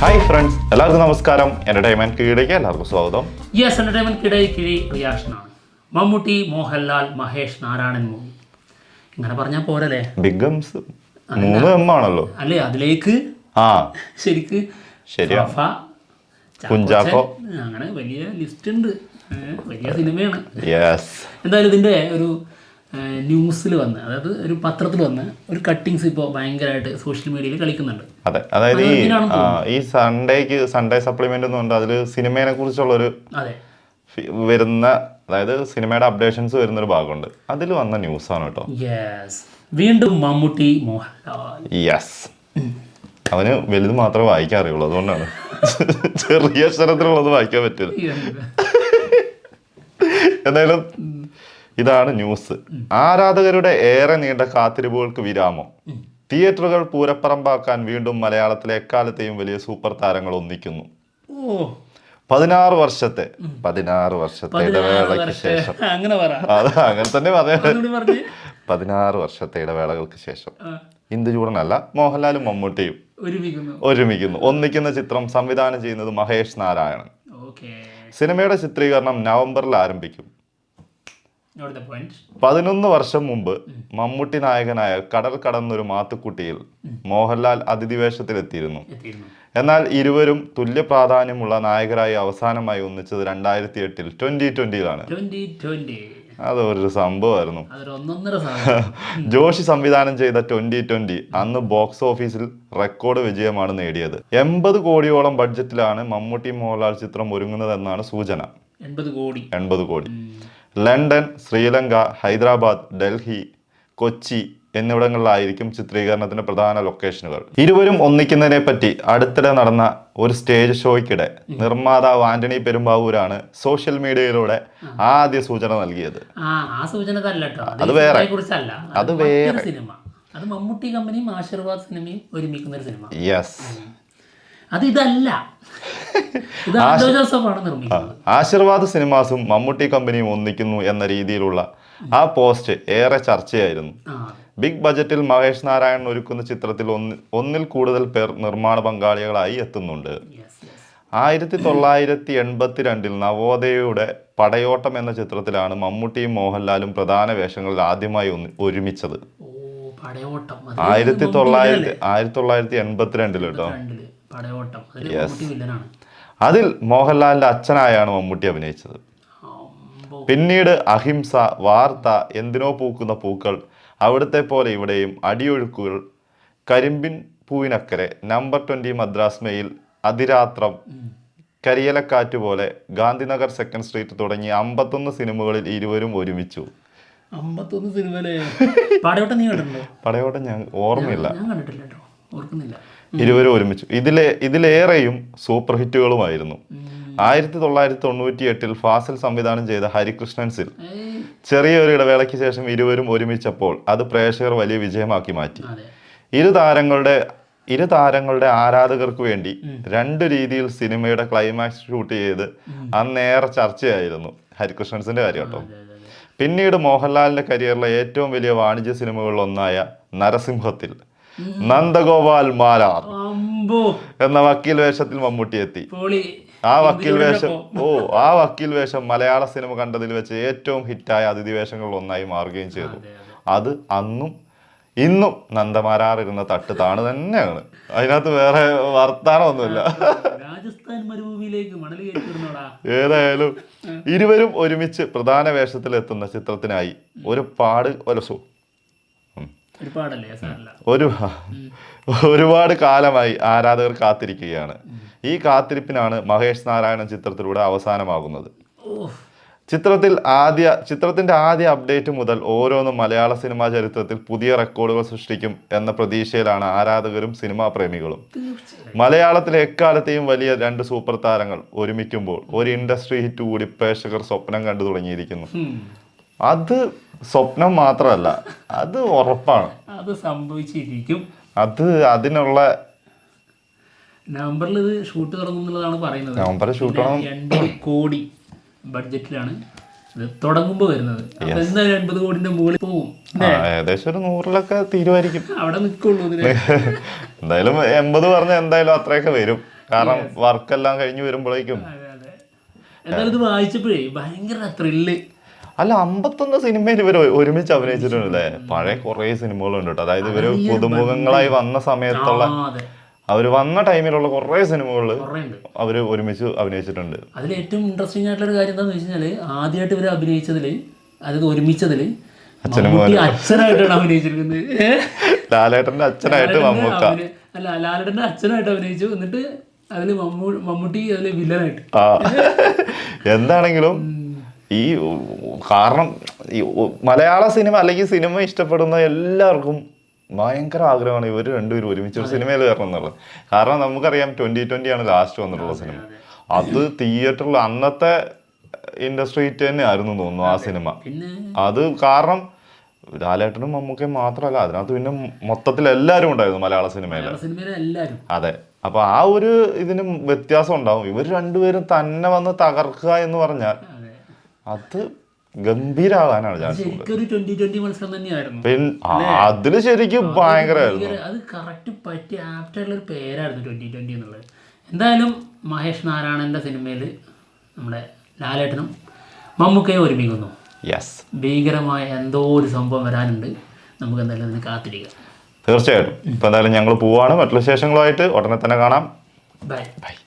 Hi friends എല്ലാവർക്കും നമസ്കാരം. Entertainment കീഴിലേക്ക് എല്ലാവർക്കും സ്വാഗതം. യെസ് എന്റർടൈൻമെന്റ് കിടയിൽ കിഴി റിയാക്ഷനാണ് മമ്മൂട്ടി മോഹൻലാൽ മഹേഷ് നാരായണൻ മൂവി. ഇങ്ങനെ പറഞ്ഞാൽ പോരല്ലേ? ബിഗ് ഗംസ് മൂന്ന് എം ആണല്ലോ. അല്ലേ അതിലേക്ക്? ആ. ശരിക്ക്. ശരിയാ. സഫ, ചാക്കോച്ചൻ, കുഞ്ചാക്കോ. അങ്ങനെ വലിയ ലിസ്റ്റ് ഉണ്ട്. ഏ, വലിയ സിനിമയാണ്. യെസ് എന്തായാലും ഇതിന്റെ ഒരു ന്യൂസിൽ വന്ന് അതായത് ഒരു പത്രത്തിൽ വന്ന് ഒരു കട്ടിങ്സ് ഇപ്പോൾ ഭയങ്കരമായിട്ട് സോഷ്യൽ മീഡിയയിൽ കളിക്കുന്നുണ്ട്. അതെ അതായത് ഈ ഈ സൺഡേക്ക് സൺഡേ സപ്ലിമെന്റ് എന്ന് പറഞ്ഞാൽ അതിൽ സിനിമയെ കുറിച്ചുള്ള ഒരു അതെ വരുന്ന അതായത് സിനിമയുടെ അപ്ഡേഷൻസ് വരുന്ന ഒരു ഭാഗമുണ്ട്. അതിൽ വന്ന ന്യൂസ് ആണ് കേട്ടോ. യെസ് വീണ്ടും മമ്മൂട്ടി മോഹൻലാൽ. യെസ് അവന് വലുത് മാത്രമേ വായിക്കാൻ അറിയുള്ളൂ അതുകൊണ്ടാണ് ചെറിയ അക്ഷരത്തിലുള്ളത് വായിക്കാൻ പറ്റില്ല എന്തായാലും ഇതാണ് ന്യൂസ് ആരാധകരുടെ ഏറെ നീണ്ട കാത്തിരിപ്പുകൾക്ക് വിരാമം. തിയേറ്ററുകൾ പൂരപ്പറമ്പാക്കാൻ വീണ്ടും മലയാളത്തിലെ എക്കാലത്തെയും വലിയ സൂപ്പർ താരങ്ങൾ ഒന്നിക്കുന്നു. പതിനാറ് വർഷത്തെ പതിനാറ് വർഷത്തെ ഇടവേളയ്ക്ക് ശേഷം. അത് അങ്ങനെ തന്നെ പറയാം. പതിനാറ് വർഷത്തെ ഇടവേളകൾക്ക് ശേഷം. ഇന്ദുചൂടനല്ല മോഹൻലാലും മമ്മൂട്ടിയും ഒരുമിക്കുന്നു. ഒന്നിക്കുന്ന ചിത്രം സംവിധാനം ചെയ്യുന്നത് മഹേഷ് നാരായണൻ. സിനിമയുടെ ചിത്രീകരണം നവംബറിൽ ആരംഭിക്കും. പതിനൊന്ന് വർഷം മുമ്പ് മമ്മൂട്ടി നായകനായ കടൽ കടന്നൊരു മാത്തുക്കുട്ടിയിൽ മോഹൻലാൽ അതിഥിവേഷത്തിലെത്തിയിരുന്നു. എന്നാൽ ഇരുവരും തുല്യ പ്രാധാന്യമുള്ള നായകരായി അവസാനമായി ഒന്നിച്ചത് രണ്ടായിരത്തി എട്ടിൽ ട്വന്റി ട്വന്റിയിലാണ് അതൊരു സംഭവമായിരുന്നു. ജോഷി സംവിധാനം ചെയ്ത ട്വന്റി ട്വന്റി അന്ന് ബോക്സ് ഓഫീസിൽ റെക്കോർഡ് വിജയമാണ് നേടിയത്. എൺപത് കോടിയോളം ബഡ്ജറ്റിലാണ് മമ്മൂട്ടി മോഹൻലാൽ ചിത്രം ഒരുങ്ങുന്നതെന്നാണ് സൂചന. എൺപത് കോടി. എൺപത് കോടി. ലണ്ടൻ ശ്രീലങ്ക ഹൈദരാബാദ് ഡൽഹി കൊച്ചി എന്നിവിടങ്ങളിലായിരിക്കും ചിത്രീകരണത്തിന്റെ പ്രധാന ലൊക്കേഷനുകൾ. ഇരുവരും ഒന്നിക്കുന്നതിനെ പറ്റി അടുത്തിടെ നടന്ന ഒരു സ്റ്റേജ് ഷോയ്ക്കിടെ നിർമ്മാതാവ് ആന്റണി പെരുമ്പാവൂരാണ് സോഷ്യൽ മീഡിയയിലൂടെ ആദ്യ സൂചന നൽകിയത്. അത് വേറെ. അത് വേറെ. സിനിമ. അത് മമ്മൂട്ടി കമ്പനിയും ആശീർവാദ് സിനിമയും ഒരുമിക്കുന്ന ഒരു സിനിമ യെസ് അത് ഇതല്ല ഇത് ആന്റോ ജോസഫാണ് നിർമ്മിക്കുന്നത്. ആശീർവാദ് സിനിമാസും മമ്മൂട്ടി കമ്പനിയും ഒന്നിക്കുന്നു എന്ന രീതിയിലുള്ള ആ പോസ്റ്റ് ഏറെ ചർച്ചയായിരുന്നു. ബിഗ് ബജറ്റിൽ മഹേഷ് നാരായണൻ ഒരുക്കുന്ന ചിത്രത്തിൽ ഒന്ന് ഒന്നിൽ കൂടുതൽ പേർ നിർമ്മാണ പങ്കാളികളായി എത്തുന്നുണ്ട്. ആയിരത്തി തൊള്ളായിരത്തി എൺപത്തി രണ്ടിൽ നവോദയയുടെ പടയോട്ടം എന്ന ചിത്രത്തിലാണ് മമ്മൂട്ടിയും മോഹൻലാലും പ്രധാന വേഷങ്ങളിൽ ആദ്യമായി ഒന്ന് ഒരുമിച്ചത്. ആയിരത്തി തൊള്ളായിരത്തി ആയിരത്തി തൊള്ളായിരത്തി എൺപത്തിരണ്ടിൽ കേട്ടോ. പടയോട്ടം വില്ലനാണ്. അതിൽ മോഹൻലാലിന്റെ അച്ഛനായാണ് മമ്മൂട്ടി അഭിനയിച്ചത്. പിന്നീട് അഹിംസ വാർത്ത എന്തിനോ പൂക്കുന്ന പൂക്കൾ അവിടുത്തെ പോലെ ഇവിടെയും Adiyozhukkukal Karimbin Poovinakkare number twenty Madras mail Athirathram Kariyilakkattu പോലെ ഗാന്ധിനഗർ സെക്കൻഡ് സ്ട്രീറ്റ് തുടങ്ങി അമ്പത്തൊന്ന് സിനിമകളിൽ ഇരുവരും ഒരുമിച്ചു. അമ്പത്തൊന്ന് സിനിമയിലെ? പടയോട്ടം നീ കണ്ടിട്ടുണ്ടോ? ഞാൻ ഓർമ്മയില്ല. ഞാൻ കണ്ടിട്ടില്ല ഓർക്കുന്നില്ല. ഇരുവരും ഒരുമിച്ച്. ഇതിലെ ഇതിലേറെയും സൂപ്പർ ഹിറ്റുകളുമായിരുന്നു. ആയിരത്തി തൊള്ളായിരത്തി തൊണ്ണൂറ്റി എട്ടിൽ ഫാസിൽ സംവിധാനം ചെയ്ത ഹരികൃഷ്ണൻസിൽ ചെറിയൊരു ഇടവേളയ്ക്ക് ശേഷം ഇരുവരും ഒരുമിച്ചപ്പോൾ അത് പ്രേക്ഷകർ വലിയ വിജയമാക്കി മാറ്റി. ഇരു താരങ്ങളുടെ ഇരു താരങ്ങളുടെ ആരാധകർക്ക് വേണ്ടി രണ്ട് രീതിയിൽ സിനിമയുടെ ക്ലൈമാക്സ് ഷൂട്ട് ചെയ്ത് അന്നേറെ ചർച്ചയായിരുന്നു ഹരികൃഷ്ണൻസിന്റെ കാര്യം കേട്ടോ. പിന്നീട് മോഹൻലാലിന്റെ കരിയറിലെ ഏറ്റവും വലിയ വാണിജ്യ സിനിമകളിൽ ഒന്നായ നരസിംഹത്തിൽ. നന്ദഗോപാൽ മാരാർ. എന്ന വക്കീൽ വേഷത്തിൽ മമ്മൂട്ടി എത്തി. ആ വക്കീൽ വേഷം ഓ ആ വക്കീൽ വേഷം മലയാള സിനിമ കണ്ടതിൽ വെച്ച് ഏറ്റവും ഹിറ്റായ അതിഥി വേഷങ്ങളിൽ ഒന്നായി മാറുകയും ചെയ്തു. അതെ അന്നും ഇന്നും നന്ദമാരാറിരുന്ന തട്ട് താണ് തന്നെയാണ്. അതിനകത്ത് വേറെ വർത്താനമൊന്നുമില്ല. രാജസ്ഥാൻ മരുഭൂമിയിലേക്ക് മണൽ കയറ്റിവിടുന്നോടാ ഏതായാലും ഇരുവരും ഒരുമിച്ച് പ്രധാന വേഷത്തിൽ എത്തുന്ന ചിത്രത്തിനായി ഒരു പാട് ഒരു ഒരു ഒരുപാട് കാലമായി ആരാധകർ കാത്തിരിക്കുകയാണ്. ഈ കാത്തിരിപ്പിനാണ് മഹേഷ് നാരായണൻ ചിത്രത്തിലൂടെ അവസാനമാകുന്നത്. ചിത്രത്തിൽ ആദ്യ ചിത്രത്തിന്റെ ആദ്യ അപ്ഡേറ്റ് മുതൽ ഓരോന്നും മലയാള സിനിമാ ചരിത്രത്തിൽ പുതിയ റെക്കോർഡുകൾ സൃഷ്ടിക്കും എന്ന പ്രതീക്ഷയിലാണ് ആരാധകരും സിനിമാ പ്രേമികളും. മലയാളത്തിലെ എക്കാലത്തെയും വലിയ രണ്ട് സൂപ്പർ താരങ്ങൾ ഒരുമിക്കുമ്പോൾ ഒരു ഇൻഡസ്ട്രി ഹിറ്റ് കൂടി പ്രേക്ഷകർ സ്വപ്നം കണ്ടു തുടങ്ങിയിരിക്കുന്നു. അത് സ്വപ്നം മാത്രമല്ല അത് ഉറപ്പാണ്. അത് സംഭവിച്ചിരിക്കും. അത് അതിനുള്ള നവംബറിൽ ഇത് ഷൂട്ട് തുടങ്ങുന്നുള്ളതാണ് പറയുന്നത്. നവംബറിൽ ഷൂട്ട് രണ്ട് കോടി ബഡ്ജറ്റിലാണ് ഇത് തുടങ്ങുമ്പോൾ വരുന്നത്. അപ്പൊ എന്തായാലും എൺപത് കോടിന്റെ മുകളിൽ പോകും ഏകദേശം ഒരു നൂറിലൊക്കെ തീരുമായിരിക്കും അവിടെ നിൽക്കുള്ളൂ എന്തായാലും എൺപത് പറഞ്ഞ എന്തായാലും അത്രയൊക്കെ വരും. കാരണം വർക്കെല്ലാം കഴിഞ്ഞ് വരുമ്പോഴേക്കും. എന്നാലും ഇത് വായിച്ചപ്പോഴേ ഭയങ്കര ത്രില്ല് അല്ല അമ്പത്തൊന്ന് സിനിമയിൽ ഇവർ ഒരുമിച്ച് അഭിനയിച്ചിട്ടുണ്ടല്ലേ? പഴയ കുറേ സിനിമകളുണ്ട് കേട്ടോ. അതായത് ഇവർ പുതുമുഖങ്ങളായി വന്ന സമയത്തുള്ള അവർ വന്ന ടൈമിലുള്ള കുറേ സിനിമകൾ അവർ ഒരുമിച്ച് അഭിനയിച്ചിട്ടുണ്ട്. അതിൽ ഏറ്റവും ഇൻട്രസ്റ്റിംഗ് ആയിട്ടുള്ള ഒരു കാര്യം എന്താണെന്ന് വെച്ച് കഴിഞ്ഞാൽ ആദ്യമായിട്ട് ഇവർ അഭിനയിച്ചതിൽ അതായത് ഒരുമിച്ചതിൽ മമ്മൂട്ടി അച്ഛനായിട്ടാണ് അഭിനയിച്ചിരിക്കുന്നത്. അല്ല ലാലേട്ടന്റെ അച്ഛനായിട്ട് മമ്മൂക്ക. അല്ല ലാലേട്ടന്റെ അച്ഛനായിട്ട് അഭിനയിച്ചു. എന്നിട്ട് അതിൽ മമ്മൂ മമ്മൂട്ടി അതിൽ വില്ലനായിട്ട് എന്താണെങ്കിലും ഈ കാരണം ഈ മലയാള സിനിമ അല്ലെങ്കിൽ സിനിമ ഇഷ്ടപ്പെടുന്ന എല്ലാവർക്കും ഭയങ്കര ആഗ്രഹമാണ് ഇവർ രണ്ടുപേരും ഒരുമിച്ച് ഒരു സിനിമയിൽ കയറണം എന്നുള്ളത്. കാരണം നമുക്കറിയാം ട്വന്റി ട്വന്റി ആണ് ലാസ്റ്റ് വന്നിട്ടുള്ള സിനിമ. അത്. തിയേറ്ററിൽ അന്നത്തെ ഇൻഡസ്ട്രി തന്നെ ആയിരുന്നു തോന്നുന്നു ആ സിനിമ. അത് കാരണം ലാലേട്ടനും മമ്മൂക്കയും മാത്രമല്ല അതിനകത്ത് പിന്നെ മൊത്തത്തിൽ എല്ലാവരും ഉണ്ടായിരുന്നു മലയാള സിനിമയിൽ അതെ. അപ്പൊ ആ ഒരു ഇതിന് വ്യത്യാസം ഉണ്ടാവും. ഇവർ രണ്ടുപേരും തന്നെ വന്ന് തകർക്കുക എന്ന് പറഞ്ഞാൽ അതെ ഗംഭീരാകാനാണ് ചാൻസ് അതിൽ ശരിക്കും ഭയങ്കര- അത് കറക്റ്റ് പറ്റിയ ആപ്റ്റായിട്ടുള്ള ഒരു പേരായിരുന്നു ട്വന്റി ട്വന്റി എന്നുള്ളത്. എന്തായാലും മഹേഷ് നാരായണന്റെ സിനിമയിൽ നമ്മുടെ ലാലേട്ടനും മമ്മൂക്കയും ഒരുമിക്കുന്നു. യെസ് ഭീകരമായ എന്തോ ഒരു സംഭവം വരാനുണ്ട്. നമുക്ക് എന്തായാലും അതിന് കാത്തിരിക്കാം. തീർച്ചയായിട്ടും. ഇപ്പൊ എന്തായാലും ഞങ്ങൾ പോവാണ്. മറ്റുള്ള വിശേഷങ്ങളുമായിട്ട് ഉടനെ തന്നെ കാണാം. Bye bye